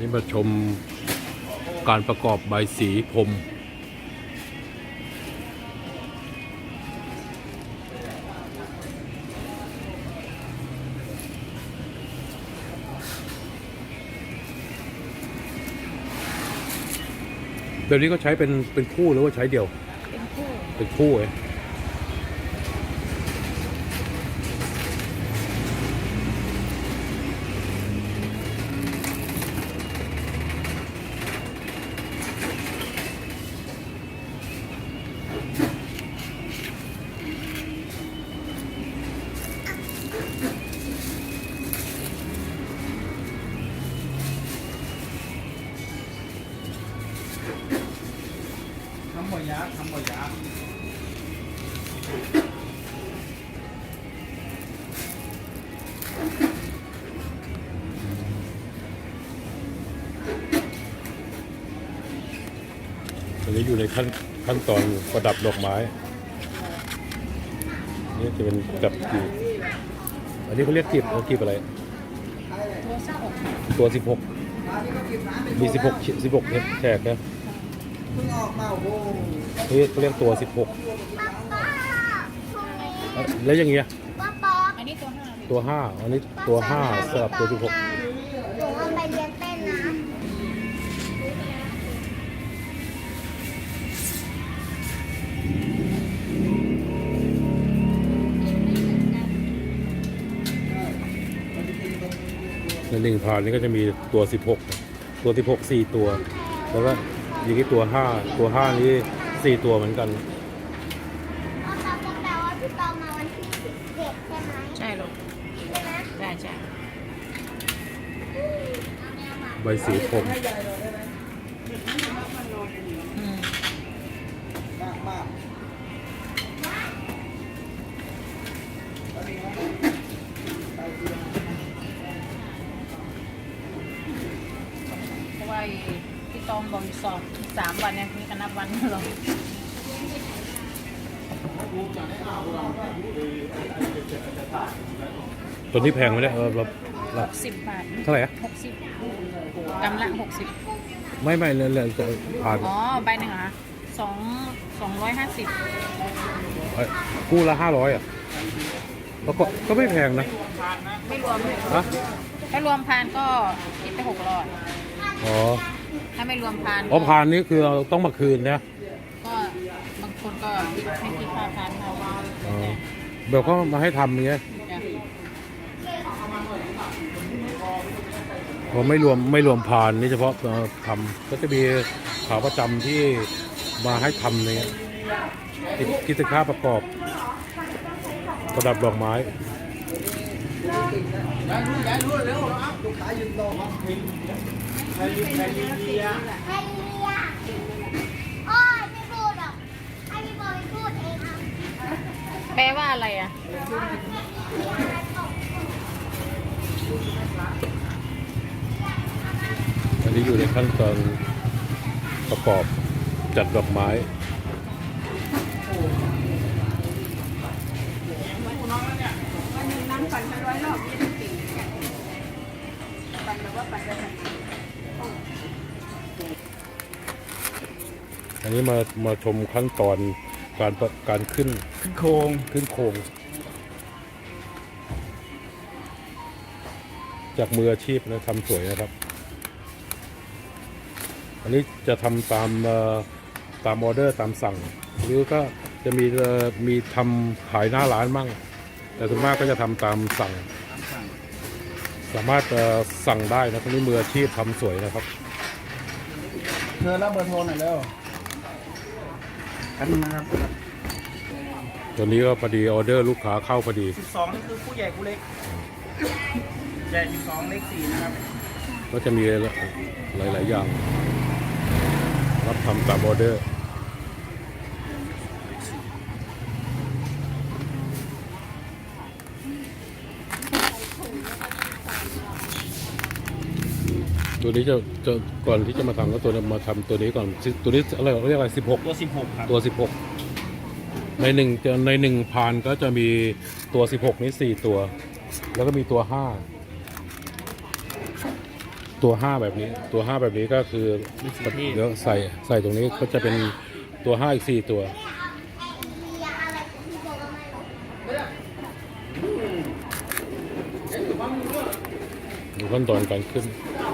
นี่มาชมการประกอบใบสีพรมแบบนี้ก็ใช้เป็นเป็นคู่หรือว่าใช้เดี่ยว เป็นคู่ เป็นคู่เองำหมดยาทำหมดยาตอนนี้อยู่ในขั้นขั้นตอนประดับดอกไม้นี่จะเป็นจับกีบอันนี้เขาเรียกกีบเอากีบอะไร ตัวเศร้าอกตัว16มี16ชิ16แฉกนะ เพิ่งออกมาโอ้โหนี่เขาเรียกตัว16อะแล้วอย่างเงี้ยอันนี้ตัวห้าพี่ตัว5อันนี้ตัว5สลับตัว16หนูเอาไปเรียนเต้นนะในหนึ่งพานนี้ก็จะมีตัว16นะตัว16 4ตัว แล้วก็ อย่างนี้ตัว5ตัว5นี้4ตัวเหมือนกันพ่อตาก็แปลว่าพี่ตองมาวันที่สิบเจ็ดใช่ไหมใช่ลูกใช่ไหมใช่ใช่ใบสีผมอืม มากมาก สอบอีกสามวันเนี่ยนี่ก็นับวันหรอกตัวนี้แพงไหมเนี่ยเออเราเราสิบบาทเท่าไหร่อะหกสิบกำละหกสิบไม่ไม่เลยเลยจะผ่านอ๋อ ใบหนึ่งเหรอคะสองสองร้อยห้าสิบเอ้ยคู่ละห้าร้อยอะแล้วก็ก็ไม่แพงนะไม่รวม ฮะถ้ารวมพานก็คิดไปหกร้อยอ๋อ ถ้าไม่รวมพานอ๋อผ่านนี้คือเราต้องมาคืนนะก็บางคนก็ไม่คิดค่าพานเท่าอ๋อแบบเขามาให้ทำอย่างเงี้ยจ้ะพอไม่รวมไม่รวมผ่านนี่เฉพาะเอ่อทำก็จะมีขาประจำที่มาให้ทำเนี่ยกิจกิจการประกอบ ประดับดอกไม้ ยายรู้ยายรู้เร็วครับลูกค้ายืนรอครับใครยืนใครยืนเบียร์ให้เรียกโอ้ยไม่พูดหรอกให้พี่บอยพูดเองอะแปลว่าอะไรอะอันนี้อยู่ในขั้นตอนประกอบจัดดอกไม้ อันนี้มามาชมขั้นตอนการประการขึ้นขึ้นโครงขึ้นโครงจากมืออาชีพนะทำสวยนะครับ อันนี้จะทำตามเอ่อตามออเดอร์ตามสั่ง หรือก็จะมีเอ่อมีทำขายหน้าร้านมั่ง แต่ส่วนมากก็จะทำตามสั่ง สามารถเอ่อสั่งได้นะคนนี้มืออาชีพทำสวยนะครับเธอรับเบอร์โทรหน่อยเร็วกันงนะครับตัวนี้ก็พอดีออเดอร์ลูกค้าเข้าพอดีสิบสองนี่คือผู้ใหญ่ผู้เล็กใหญ่สิบสองเล็กสี่นะครับ ก็จะมีหลายๆอย่าง รับทำตามออเดอร์ ตัวนี้จะจะก่อนที่จะมาทำก็ตัวนี้มาทำตัวนี้ก่อนซึ่งตัวนี้อะไรเขาเรียกอะไรสิบหกตัวสิบหกครับ ตัวสิบหกในหนึ่งจะในหนึ่งพานก็จะมีตัวสิบหกนี้สี่ตัว แล้วก็มีตัวห้าตัวห้าแบบนี้ ตัวห้าแบบนี้ก็คือมีสีเทพเดี๋ยวใส่ใส่ตรงนี้ก็จะเป็นตัวห้าอีกสี่ตัวไอ้เบียร์อะไรที่บอกว่าไม่รู้ดูขั้นตอนการขึ้น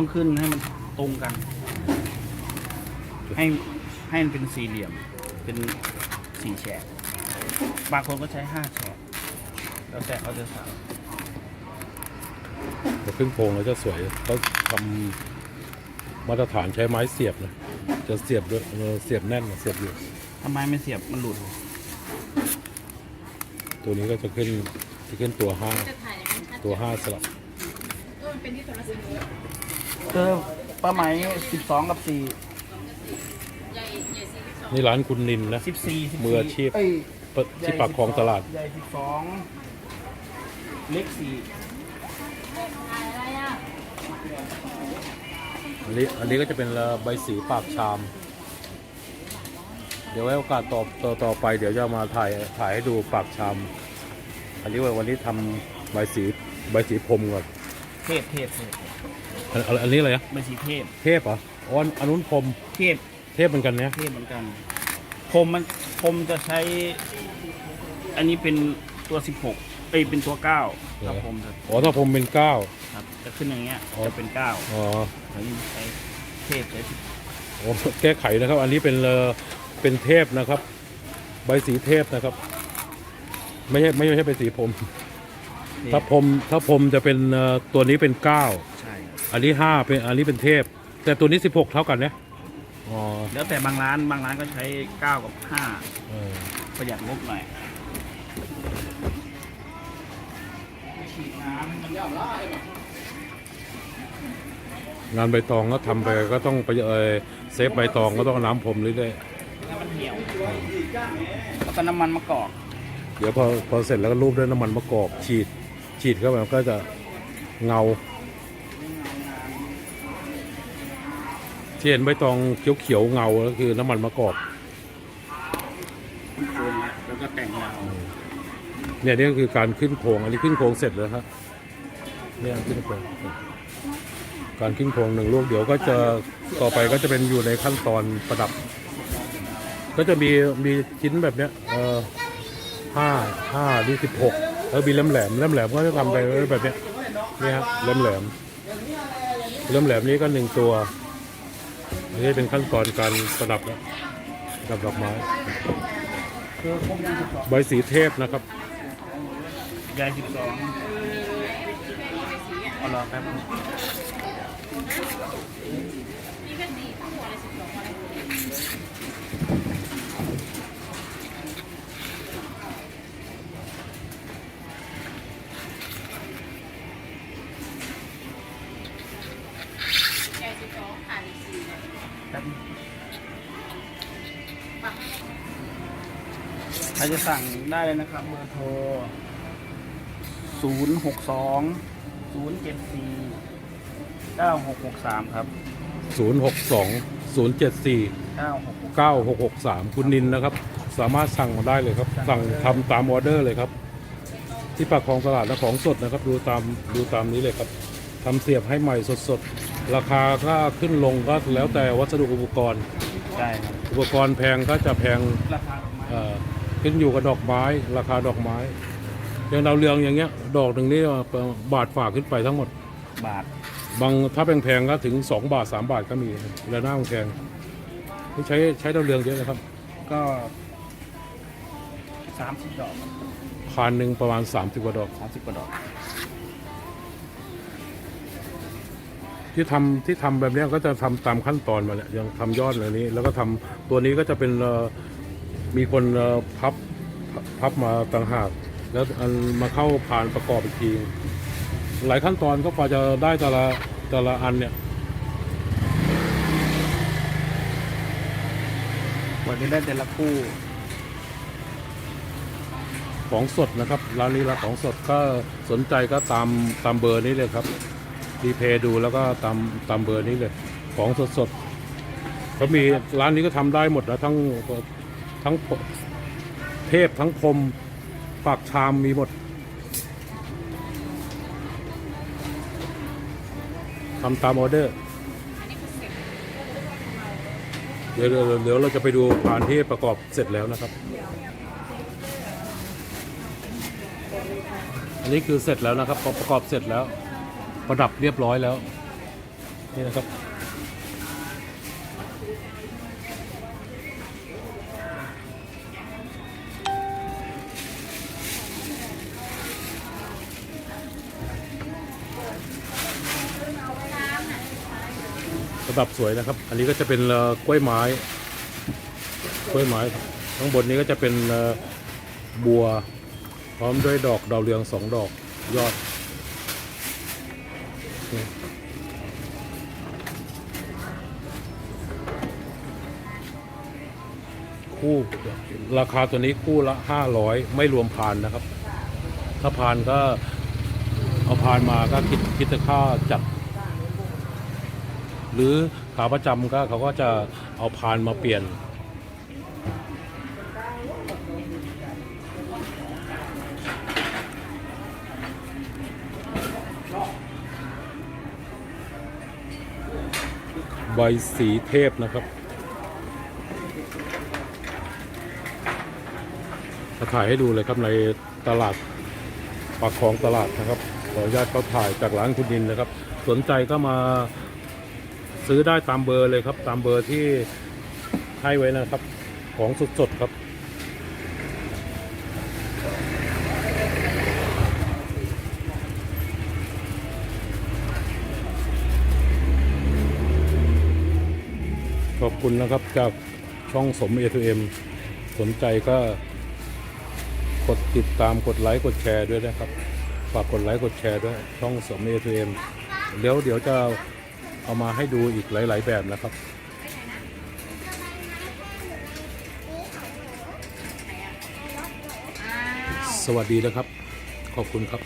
ต้องขึ้นให้มันตรงกัน ให้ให้มันเป็นสี่เหลี่ยม เป็นสี่แฉก บางคนก็ใช้ห้าแฉก แล้วแต่เขาจะสั่งแต่ขึ้นโครงแล้วจะสวยเขาทำมาตรฐานใช้ไม้เสียบนะ จะเสียบด้วยเออเสียบแน่นเสียบอยู่ ทำไมไม่เสียบมันหลุด ตัวนี้ก็จะขึ้นจะขึ้นตัวห้าจะถ่ายอย่างนั้นชัดตัวห้าสลับเออมันเป็นที่โทรศัพท์ เลยเจอป้าไหมสิบสองกับสี่ใหญ่ใหญ่สี่สิบสองนี่ร้านคุณนินนะ สิบสี่มืออาชีพเอ้ยที่ปากคลองตลาด ใหญ่สิบสองเล็กสี่ถ่ายอะไรอะอันนี้อันนี้ก็จะเป็นใบสีปากชาม เดี๋ยวไว้โอกาสต่อต่อต่อไป เดี๋ยวจะมาถ่ายถ่ายให้ดูปากชาม อันนี้ว่าวันนี้ทำใบสีใบสีพรมก่อน เทพเทพเทพอันอันอันนี้อะไรนะไม่สีเทพเทพเหรออ๋ออันอันนู้นพรมเทพเทพเหมือนกันเนี่ยเทพเหมือนกันผมมันผมจะใช้ อันนี้เป็นตัวสิบหกเอ้ยเป็นตัวเก้าครับผมจะอ๋อถ้าพรมเป็นเก้า ครับจะขึ้นอย่างเงี้ยอ๋อจะเป็นเก้าอ๋ออันนี้ใช้เทพใช้สิบโอ้แก้ไขนะครับ อันนี้เป็นเอ่อเป็นเทพนะครับ ใบสีเทพนะครับ ไม่ใช่ไม่ใช่ใบสีพรม ถ้าพรมถ้าพรมจะเป็นเอ่อตัวนี้เป็นเก้าใช่ครับอันนี้ห้าเป็นอันนี้เป็นเทพ แต่ตัวนี้สิบหกเท่ากันเนี่ยอ๋อแล้วแต่บางร้านบางร้านก็ใช้เก้ากับห้าเออประหยัดงบหน่อยฉีดน้ำมันย่อมละงานใบตองก็ทำไปก็ต้องไปเออเซฟใบตองก็ต้องเอาน้ำพรมเรื่อยให้มันเหี่ยวแล้วก็น้ำมันมะกอกๆเดี๋ยวพอพอเสร็จแล้วก็รูปด้วยน้ำมันมะกอกฉีด ฉีดเข้าไปมันก็จะเงาที่เห็นใบตองเขียวๆเงาก็คือน้ำมันมะกอกโคนแล้วแล้วก็แต่งยาวเนี่ยนี่ก็คือการขึ้นโครงอันนี้ขึ้นโครงเสร็จแล้วครับเนี่ยขึ้นโครงการขึ้นโครงหนึ่งลูกเดี๋ยวก็จะต่อไปก็จะเป็นอยู่ในขั้นตอนประดับ ก็จะมีมีชิ้นแบบเนี้ยเออห้าห้าดีสิบหก แล้วมีแหลมแหลมแหลมแหลมก็จะทำไปแบบเนี้ยนี่ฮะแหลมแหลมแหลมแหลมนี้ก็หนึ่งตัวอันนี้เป็นขั้นตอนการประดับแล้วประดับดอกไม้ใบสีเทพนะครับยายสิบสองเอารอแป๊บนึง ใครจะสั่งได้เลยนะครับเบอร์โทรศูนย์หกสองศูนย์เจ็ดสี่เก้าหกหกสามครับ 062 074เก้าหกหก9663 คุณนินนะครับ สามารถสั่งมาได้เลยครับ สั่งทำตามออเดอร์เลยครับ ที่ปากคลองตลาดและของสดนะครับ ดูตามดูตามนี้เลยครับทำเสียบให้ใหม่สดๆ ราคาก็ขึ้นลงก็แล้วแต่วัสดุอุปกรณ์ ใช่ครับ อุปกรณ์แพงก็จะแพงราคาดอกไม้ เอ่อ ขึ้นอยู่กับดอกไม้ ราคาดอกไม้ อย่างดาวเรืองอย่างเงี้ย ดอกหนึ่งนี่บาทฝากขึ้นไปทั้งหมด บาท บางถ้าแพงๆก็ถึง 2 บาท 3 บาทก็มีแล้วหน้าแพงนี่ใช้ใช้ดาวเรืองเยอะนะครับ ก็สามสิบดอกพานหนึ่งประมาณ 30 กว่าดอกสามสิบกว่าดอก ที่ทำที่ทำแบบเนี้ยก็จะทำตามขั้นตอนมาเนี่ยยังทำยอดเลยนี้ แล้วก็ทำตัวนี้ก็จะเป็นเอ่อ มีคนเอ่อพับพับมาต่างหาก แล้วอันมาเข้าพานประกอบอีกที หลายขั้นตอนก็กว่าจะได้แต่ละแต่ละอันเนี่ยกว่าจะได้แต่ละคู่ ของสดนะครับ ร้านนี้ร้านของสดก็สนใจก็ตามตามเบอร์นี้เลยครับดีเพย์ดูแล้วก็ตามตามเบอร์นี้เลย ของสดสดๆเขามีร้านนี้ก็ทำได้หมดนะทั้ง ทั้งเทพทั้งพรมปากชามมีหมดทำตามออเดอร์เดี๋ยวเดี๋ยวเดี๋ยวเราจะไปดูพานที่ประกอบเสร็จแล้วนะครับ อันนี้คือเสร็จแล้วนะครับประกอบเสร็จแล้ว ประดับเรียบร้อยแล้ว นี่นะครับ ดับสวยนะครับ อันนี้ก็จะเป็นกล้วยไม้กล้วยไม้ข้างบนนี้ก็จะเป็นบัว พร้อมด้วยดอกดาวเรืองสองดอกยอดคู่ราคาตัวนี้คู่ละห้าร้อยไม่รวมพานนะครับ ถ้าพานก็เอาพานมาก็คิดคิดค่าจัด หรือขาประจำก็เขาก็จะเอาพานมาเปลี่ยนใบสีเทพนะครับจะถ่ายให้ดูเลยครับในตลาดปากคลองตลาดนะครับขออนุญาตเขาถ่ายจากร้านคุณดินนะครับ สนใจก็มา ซื้อได้ตามเบอร์เลยครับ ตามเบอร์ที่ให้ไว้นะครับ ของสดๆครับ ขอบคุณนะครับจากช่องสม A2M สนใจก็กดติดตามกดไลค์กดแชร์ด้วยนะครับ ฝากกดไลค์กดแชร์ด้วยช่องสม A2M เดี๋ยวเดี๋ยวจะ เอามาให้ดูอีกหลาย ๆ แบบนะครับอ้าวสวัสดีนะครับ ขอบคุณครับ